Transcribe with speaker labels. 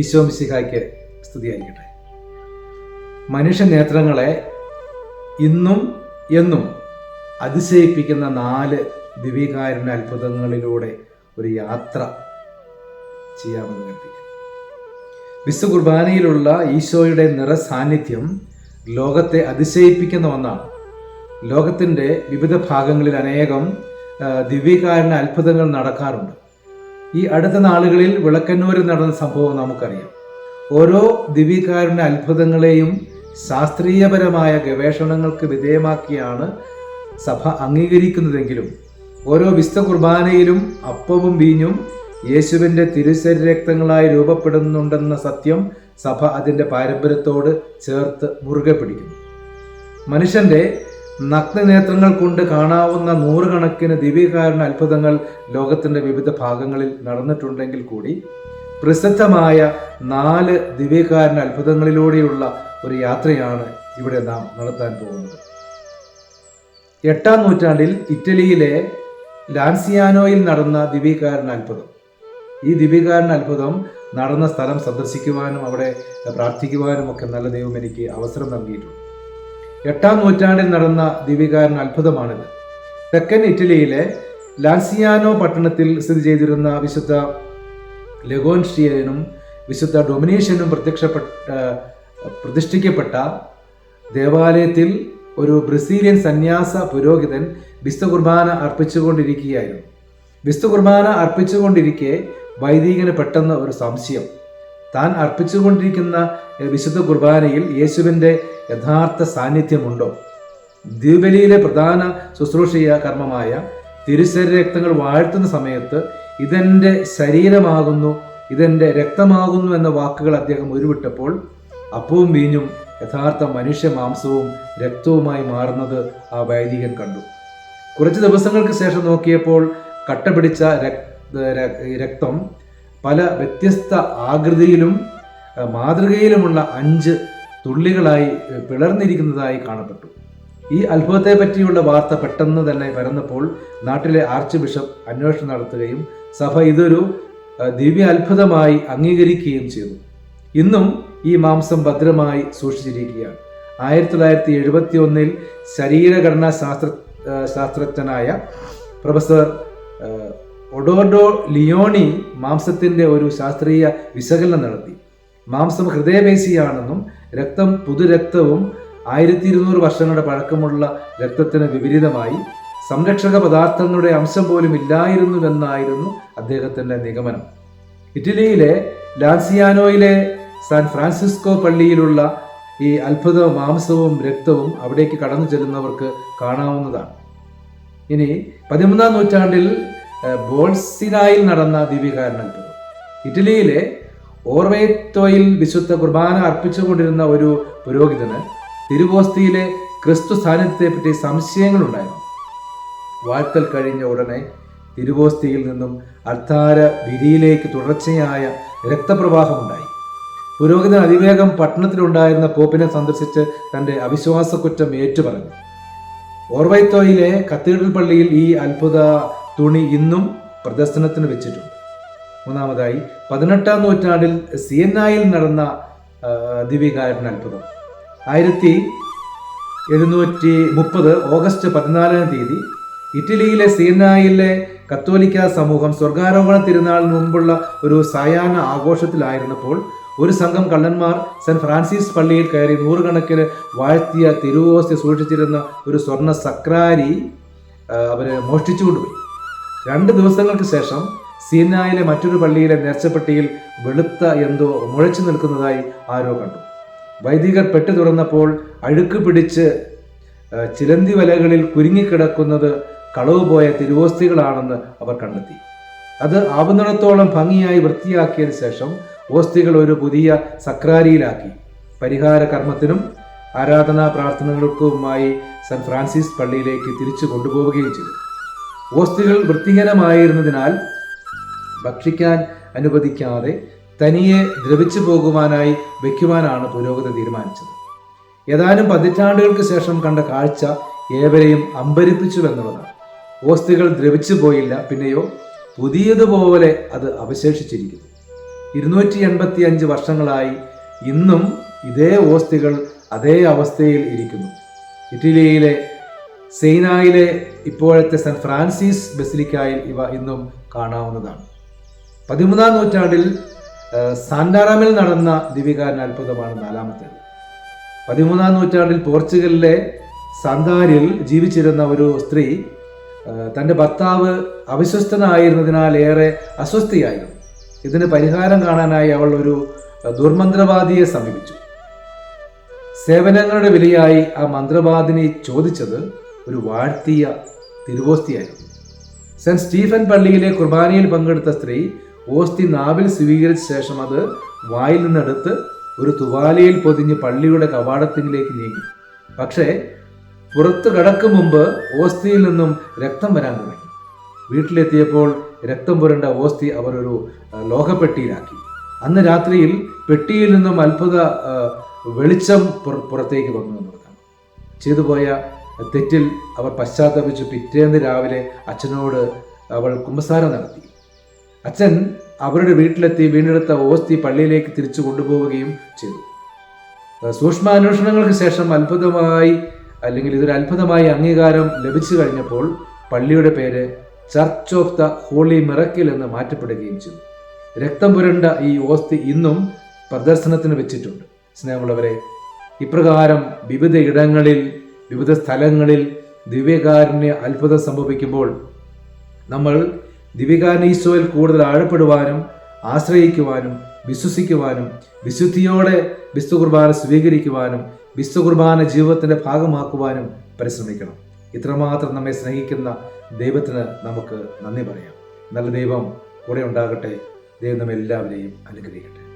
Speaker 1: ഈശോ മിശിഹായ്ക്ക് സ്തുതിയായിരിക്കട്ടെ മനുഷ്യ നേത്രങ്ങളെ ഇന്നും എന്നും അതിശയിപ്പിക്കുന്ന നാല് ദിവ്യകാരുണ്യ അത്ഭുതങ്ങളിലൂടെ ഒരു യാത്ര ചെയ്യാമെന്ന് കരുതി വിശു കുർബാനയിലുള്ള ഈശോയുടെ നിറസാന്നിധ്യം ലോകത്തെ അതിശയിപ്പിക്കുന്ന ഒന്നാണ്. ലോകത്തിന്റെ വിവിധ ഭാഗങ്ങളിൽ അനേകം ദിവ്യകാരുണ്യ അത്ഭുതങ്ങൾ നടക്കാറുണ്ട്. ഈ അടുത്ത നാളുകളിൽ വിളക്കന്നൂരിൽ നടന്ന സംഭവം നമുക്കറിയാം. ഓരോ ദിവ്യകാരുണ്യ അത്ഭുതങ്ങളെയും ശാസ്ത്രീയപരമായ ഗവേഷണങ്ങൾക്ക് വിധേയമാക്കിയാണ് സഭ അംഗീകരിക്കുന്നതെങ്കിലും ഓരോ വിശുദ്ധ കുർബാനയിലും അപ്പവും വീഞ്ഞും യേശുവിന്റെ തിരുശരീരക്തങ്ങളായി രൂപപ്പെടുന്നുണ്ടെന്ന സത്യം സഭ അതിന്റെ പാരമ്പര്യത്തോട് ചേർത്ത് മുറുകെ പിടിക്കുന്നു. മനുഷ്യന്റെ നഗ്നനേത്രങ്ങൾ കൊണ്ട് കാണാവുന്ന നൂറുകണക്കിന് ദിവ്യകാരണ അത്ഭുതങ്ങൾ ലോകത്തിന്റെ വിവിധ ഭാഗങ്ങളിൽ നടന്നിട്ടുണ്ടെങ്കിൽ കൂടി പ്രസിദ്ധമായ നാല് ദിവ്യകാരണ അത്ഭുതങ്ങളിലൂടെയുള്ള ഒരു യാത്രയാണ് ഇവിടെ നാം നടത്താൻ പോകുന്നത്. എട്ടാം നൂറ്റാണ്ടിൽ ഇറ്റലിയിലെ ലാൻസിയാനോയിൽ നടന്ന ദിവ്യകാരണ അത്ഭുതം. ഈ ദിവ്യകാരണ അത്ഭുതം നടന്ന സ്ഥലം സന്ദർശിക്കുവാനും അവിടെ പ്രാർത്ഥിക്കുവാനും ഒക്കെ നല്ല ദൈവം എനിക്ക് അവസരം നൽകിയിട്ടുണ്ട്. എട്ടാം നൂറ്റാണ്ടിൽ നടന്ന ദിവ്യകാരൻ അത്ഭുതമാണിത്. തെക്കൻ ഇറ്റലിയിലെ ലാൻസിയാനോ പട്ടണത്തിൽ സ്ഥിതി ചെയ്തിരുന്ന വിശുദ്ധ ലെഗോൻഷ്യനും വിശുദ്ധ ഡൊമിനേഷ്യനും പ്രത്യക്ഷപ്പെട്ട പ്രതിഷ്ഠിക്കപ്പെട്ട ദേവാലയത്തിൽ ഒരു ബ്രസീലിയൻ സന്യാസ പുരോഹിതൻ വിസ്തു കുർബാന അർപ്പിച്ചുകൊണ്ടിരിക്കുകയായിരുന്നു. വിസ്തു കുർബാന അർപ്പിച്ചുകൊണ്ടിരിക്കെ വൈദികന് പെട്ടെന്ന് ഒരു സംശയം. താൻ അർപ്പിച്ചുകൊണ്ടിരിക്കുന്ന വിശുദ്ധ കുർബാനയിൽ യേശുവിന്റെ യഥാർത്ഥ സാന്നിധ്യമുണ്ടോ? ദ്വീപലിയിലെ പ്രധാന ശുശ്രൂഷയ കർമ്മമായ തിരുശരീരക്തങ്ങൾ വാഴ്ത്തുന്ന സമയത്ത് ഇതെന്റെ ശരീരമാകുന്നു ഇതെന്റെ രക്തമാകുന്നു എന്ന വാക്കുകൾ അദ്ദേഹം ഉരുവിട്ടപ്പോൾ അപ്പവും വീഞ്ഞും യഥാർത്ഥ മനുഷ്യ മാംസവും രക്തവുമായി മാറുന്നത് ആ വൈദികൻ കണ്ടു. കുറച്ച് ദിവസങ്ങൾക്ക് ശേഷം നോക്കിയപ്പോൾ കട്ട പിടിച്ച രക്- രക്തം പല വ്യത്യസ്ത ആകൃതിയിലും മാതൃകയിലുമുള്ള അഞ്ച് തുള്ളികളായി പിളർന്നിരിക്കുന്നതായി കാണപ്പെട്ടു. ഈ അത്ഭുതത്തെ പറ്റിയുള്ള വാർത്ത പെട്ടെന്ന് തന്നെ പരന്നപ്പോൾ നാട്ടിലെ ആർച്ച് ബിഷപ്പ് അന്വേഷണം നടത്തുകയും സഭ ഇതൊരു ദിവ്യ അത്ഭുതമായി അംഗീകരിക്കുകയും ചെയ്തു. ഇന്നും ഈ മാംസം ഭദ്രമായി സൂക്ഷിച്ചിരിക്കുകയാണ്. ആയിരത്തി തൊള്ളായിരത്തി എഴുപത്തി ഒന്നിൽ ശരീരഘടനാ ശാസ്ത്ര ശാസ്ത്രജ്ഞനായ പ്രൊഫസർ ഒഡോഡോ ലിയോണി മാംസത്തിന്റെ ഒരു ശാസ്ത്രീയ വിശകലനം നടത്തി. മാംസം ഹൃദയപേശിയാണെന്നും രക്തം പുതുരക്തവും ആയിരത്തി ഇരുന്നൂറ് വർഷങ്ങളുടെ പഴക്കമുള്ള രക്തത്തിന് വിപരീതമായി സംരക്ഷക പദാർത്ഥങ്ങളുടെ അംശം പോലും ഇല്ലായിരുന്നുവെന്നായിരുന്നു അദ്ദേഹത്തിന്റെ നിഗമനം. ഇറ്റലിയിലെ ലാൻസിയാനോയിലെ സാൻ ഫ്രാൻസിസ്കോ പള്ളിയിലുള്ള ഈ അത്ഭുത മാംസവും രക്തവും അവിടേക്ക് കടന്നു ചെല്ലുന്നവർക്ക് കാണാവുന്നതാണ്. ഇനി പതിമൂന്നാം നൂറ്റാണ്ടിൽ ബോൾസിനായിൽ നടന്ന ദിവ്യകാരണ ഇറ്റലിയിലെ ഓർവേത്തോയിൽ വിശുദ്ധ കുർബാന അർപ്പിച്ചുകൊണ്ടിരുന്ന ഒരു പുരോഹിതന് തിരുവോസ്തിയിലെ ക്രിസ്തു സാന്നിധ്യത്തെ സാന്നിധ്യത്തെപ്പറ്റി സംശയങ്ങളുണ്ടായിരുന്നു. വാഴ്ത്തൽ കഴിഞ്ഞ ഉടനെ തിരുവോസ്തിയിൽ നിന്നും അർത്ഥാര വിരിയിലേക്ക് തുടർച്ചയായ രക്തപ്രവാഹമുണ്ടായി. പുരോഹിതൻ അതിവേഗം പട്ടണത്തിലുണ്ടായിരുന്ന പോപ്പിനെ സന്ദർശിച്ച് തന്റെ അവിശ്വാസക്കുറ്റം ഏറ്റുപറഞ്ഞു. ഓർവൈത്തോയിലെ കത്തീഡ്രൽ പള്ളിയിൽ ഈ അത്ഭുത തുണി ഇന്നും പ്രദർശനത്തിന് വെച്ചിട്ടുണ്ട്. മൂന്നാമതായി പതിനെട്ടാം നൂറ്റാണ്ടിൽ സിയന്നായിൽ നടന്ന ആ, ദിവ്യകാരുണ്യ അത്ഭുതം. ആയിരത്തി എഴുന്നൂറ്റി മുപ്പത് ഓഗസ്റ്റ് പതിനാലാം തീയതി ഇറ്റലിയിലെ സിയന്നായിലെ കത്തോലിക്ക സമൂഹം സ്വർഗാരോഹണ തിരുനാളിന് മുമ്പുള്ള ഒരു സായാഹ്ന ആഘോഷത്തിലായിരുന്നപ്പോൾ ഒരു സംഘം കള്ളന്മാർ സെന്റ് ഫ്രാൻസിസ് പള്ളിയിൽ കയറി നൂറുകണക്കിന് വാഴ്ത്തിയ തിരുവോസ്തി സൂക്ഷിച്ചിരുന്ന ഒരു സ്വർണ സക്രാരി അവരെ മോഷ്ടിച്ചുകൊണ്ടുപോയി. മോഷ്ടിച്ചു കൊണ്ടുപോയി രണ്ട് ദിവസങ്ങൾക്ക് ശേഷം സീനായിലെ മറ്റൊരു പള്ളിയിലെ നേർച്ചപ്പെട്ടിയിൽ വെളുത്ത എന്തോ മുഴച്ചു നിൽക്കുന്നതായി ആരോ കണ്ടു. വൈദികർ പെട്ടു തുറന്നപ്പോൾ അഴുക്ക് പിടിച്ച് ചിലന്തി വലകളിൽ കുരുങ്ങിക്കിടക്കുന്നത് കളവുപോയ തിരുവോസ്തികളാണെന്ന് അവർ കണ്ടെത്തി. അത് ആവുന്നിടത്തോളം ഭംഗിയായി വൃത്തിയാക്കിയതിനു ശേഷം ഓസ്തികൾ ഒരു പുതിയ സക്രാരിയിലാക്കി. പരിഹാര കർമ്മത്തിനും ആരാധനാ പ്രാർത്ഥനകൾക്കുമായി സെൻ ഫ്രാൻസിസ് പള്ളിയിലേക്ക് തിരിച്ചു കൊണ്ടുപോവുകയും ചെയ്തു. ഓസ്തികൾ വൃത്തിഹീനമായിരുന്നതിനാൽ ഭക്ഷിക്കാൻ അനുവദിക്കാതെ തനിയെ ദ്രവിച്ചു പോകുവാനായി വയ്ക്കുവാനാണ് പുരോഗതി തീരുമാനിച്ചത്. ഏതാനും പതിറ്റാണ്ടുകൾക്ക് ശേഷം കണ്ട കാഴ്ച ഏവരെയും അമ്പരിപ്പിച്ചുവെന്നുള്ളതാണ്. ഓസ്തികൾ ദ്രവിച്ചു പോയില്ല പിന്നെയോ? പുതിയതുപോലെ അത് അവശേഷിച്ചിരിക്കുന്നു. ഇരുന്നൂറ്റി എൺപത്തി അഞ്ച് വർഷങ്ങളായി ഇന്നും ഇതേ ഓസ്തികൾ അതേ അവസ്ഥയിൽ ഇരിക്കുന്നു. ഇറ്റലിയിലെ സെയ്നായിലെ ഇപ്പോഴത്തെ സെന്റ് ഫ്രാൻസിസ് ബസിലിക്കായിൽ ഇവ ഇന്നും കാണാവുന്നതാണ്. പതിമൂന്നാം നൂറ്റാണ്ടിൽ സാന്റാറാമിൽ നടന്ന ദിവികാരൻ അത്ഭുതമാണ് നാലാമത്തേത്. പതിമൂന്നാം നൂറ്റാണ്ടിൽ പോർച്ചുഗലിലെ സാന്താരിൽ ജീവിച്ചിരുന്ന ഒരു സ്ത്രീ തന്റെ ഭർത്താവ് അവിശ്വസ്തനായിരുന്നതിനാൽ ഏറെ അസ്വസ്ഥയായിരുന്നു ഇതിന് പരിഹാരം കാണാനായി അവൾ ഒരു ദുർമന്ത്രവാദിയെ സമീപിച്ചു. സേവനങ്ങളുടെ വിലയായി ആ മന്ത്രവാദിനി ചോദിച്ചത് ഒരു വാഴ്ത്തിയ തിരുവോസ്തിയായിരുന്നു. സെന്റ് സ്റ്റീഫൻ പള്ളിയിലെ കുർബാനയിൽ പങ്കെടുത്ത സ്ത്രീ ഓസ്തി നാവിൽ സ്വീകരിച്ച ശേഷം അത് വായിൽ നിന്നെടുത്ത് ഒരു തുവാലയിൽ പൊതിഞ്ഞ് പള്ളിയുടെ കവാടത്തിലേക്ക് നീങ്ങി പക്ഷേ പുറത്തു കടക്കും മുമ്പ് ഓസ്തിയിൽ നിന്നും രക്തം വരാൻ തുടങ്ങി. വീട്ടിലെത്തിയപ്പോൾ രക്തം പുരണ്ട ഓസ്തി അവർ ഒരു ലോഹപ്പെട്ടിയിലാക്കി. അന്ന് രാത്രിയിൽ പെട്ടിയിൽ നിന്നും അത്ഭുത വെളിച്ചം പുറ- പുറത്തേക്ക് വന്നു എന്നുള്ളതാണ് ചെയ്തുപോയ തെറ്റിൽ അവർ പശ്ചാത്തപിച്ചു പിറ്റേന്ന് രാവിലെ അച്ഛനോട് അവൾ കുമ്പസാരം നടത്തി. അച്ഛൻ അവരുടെ വീട്ടിലെത്തി വീണ്ടെടുത്ത ഓസ്തി പള്ളിയിലേക്ക് തിരിച്ചു കൊണ്ടുപോവുകയും ചെയ്തു. സൂക്ഷ്മ സൂക്ഷ്മാന്വേഷണങ്ങൾക്ക് ശേഷം അത്ഭുതമായി അല്ലെങ്കിൽ ഇതൊരു അത്ഭുതമായി അംഗീകാരം ലഭിച്ചു കഴിഞ്ഞപ്പോൾ പള്ളിയുടെ പേര് church of the holy miracle എന്ന് മാറ്റപ്പെടുകയും ചെയ്തു. രക്തം പുരണ്ട ഈ ഓസ്തി ഇന്നും പ്രദർശനത്തിന് വെച്ചിട്ടുണ്ട്. സ്നേഹമുള്ളവരെ ഇപ്രകാരം വിവിധ ഇടങ്ങളിൽ വിവിധ സ്ഥലങ്ങളിൽ ദിവ്യകാരുണ്യ അത്ഭുതം സംഭവിക്കുമ്പോൾ നമ്മൾ ദിവികാനീശോയിൽ കൂടുതൽ ആഴപ്പെടുവാനും ആശ്രയിക്കുവാനും വിശ്വസിക്കുവാനും വിശുദ്ധിയോടെ വിശുദ്ധ കുർബാന സ്വീകരിക്കുവാനും വിശ്വ കുർബാന ജീവിതത്തിന്റെ ഭാഗമാക്കുവാനും പരിശ്രമിക്കണം. ഇത്രമാത്രം നമ്മെ സ്നേഹിക്കുന്ന ദൈവത്തിന് നമുക്ക് നന്ദി പറയാം. നല്ല ദൈവം കൂടെ ഉണ്ടാകട്ടെ. ദൈവം നമ്മെല്ലാവരെയും അനുഗ്രഹിക്കട്ടെ.